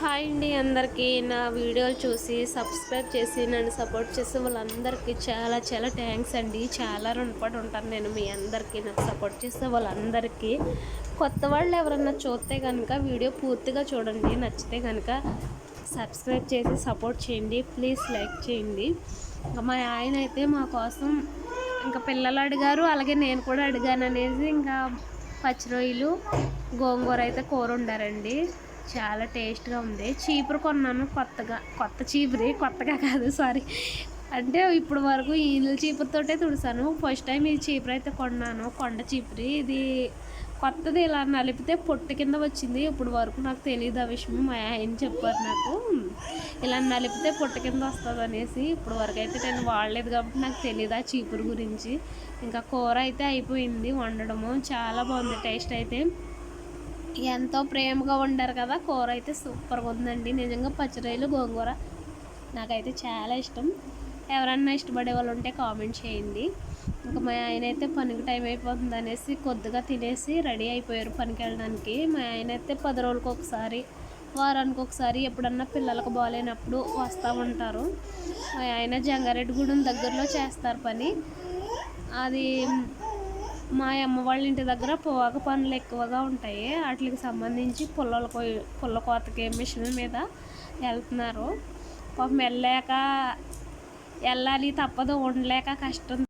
Hi అండి అందరికీ. నా వీడియోలు చూసి సబ్స్క్రైబ్ చేసి నన్ను సపోర్ట్ చేసే వాళ్ళందరికీ చాలా చాలా థ్యాంక్స్ అండి. చాలా రుణపడి ఉంటాను నేను మీ అందరికీ నాకు సపోర్ట్ చేసే వాళ్ళందరికీ. కొత్త వాళ్ళు ఎవరన్నా చూస్తే కనుక వీడియో పూర్తిగా చూడండి. నచ్చితే కనుక సబ్స్క్రైబ్ చేసి సపోర్ట్ చేయండి. ప్లీజ్ లైక్ చేయండి. ఇంకా మా ఆయన అయితే మా కోసం ఇంకా పిల్లలు అడిగారు. అలాగే నేను కూడా అడిగాను అనేసి ఇంకా పచ్చి రొయ్యలు గోంగూర అయితే కూర ఉండారండి చాలా టేస్ట్గా ఉంది. చీపురు కొన్నాను కొత్తగా. కొత్త చీపురి కొత్తగా కాదు సారీ. అంటే ఇప్పుడు వరకు ఈల చీపురుతోటే తుడిసాను. ఫస్ట్ టైం ఈ చీపురు అయితే కొన్నాను కొండ చీపురి. ఇది కొత్తది ఇలా నలిపితే పొట్టు కింద వచ్చింది. ఇప్పుడు వరకు నాకు తెలియదు ఆ విషయం. మా ఆయన చెప్పారు నాకు. ఇలా నలిపితే పొట్టు కింద వస్తుంది అనేసి. ఇప్పుడు వరకు అయితే నేను వాడలేదు కాబట్టి నాకు తెలియదు ఆ చీపురు గురించి. ఇంకా కూర అయితే అయిపోయింది వండడము. చాలా బాగుంది టేస్ట్ అయితే. ఎంతో ప్రేమగా వండారు కదా కూర అయితే సూపర్గా ఉందండి. నిజంగా పచ్చిరొయ్యలు గోంగూర నాకైతే చాలా ఇష్టం. ఎవరన్నా ఇష్టపడే వాళ్ళు ఉంటే కామెంట్ చేయండి. ఇంకా మా ఆయన అయితే పనికి టైం అయిపోతుంది అనేసి కొద్దిగా తినేసి రెడీ అయిపోయారు పనికి వెళ్ళడానికి. మా ఆయన అయితే పది రోజులకు ఒకసారి వారానికి ఒకసారి ఎప్పుడన్నా పిల్లలకు బాగాలేనప్పుడు వస్తూ ఉంటారు. మా ఆయన జంగారెడ్డిగూడెం దగ్గరలో చేస్తారు పని. అది మా అమ్మ వాళ్ళ ఇంటి దగ్గర పొగాకు పనులు ఎక్కువగా ఉంటాయి. వాటికి సంబంధించి పుల్లల కొయ్య పుల్ల కోతకి మిషన్ మీద వెళ్తున్నారు. పాపం వెళ్ళాక వెళ్ళాలి తప్పదు ఉండలేక కష్టం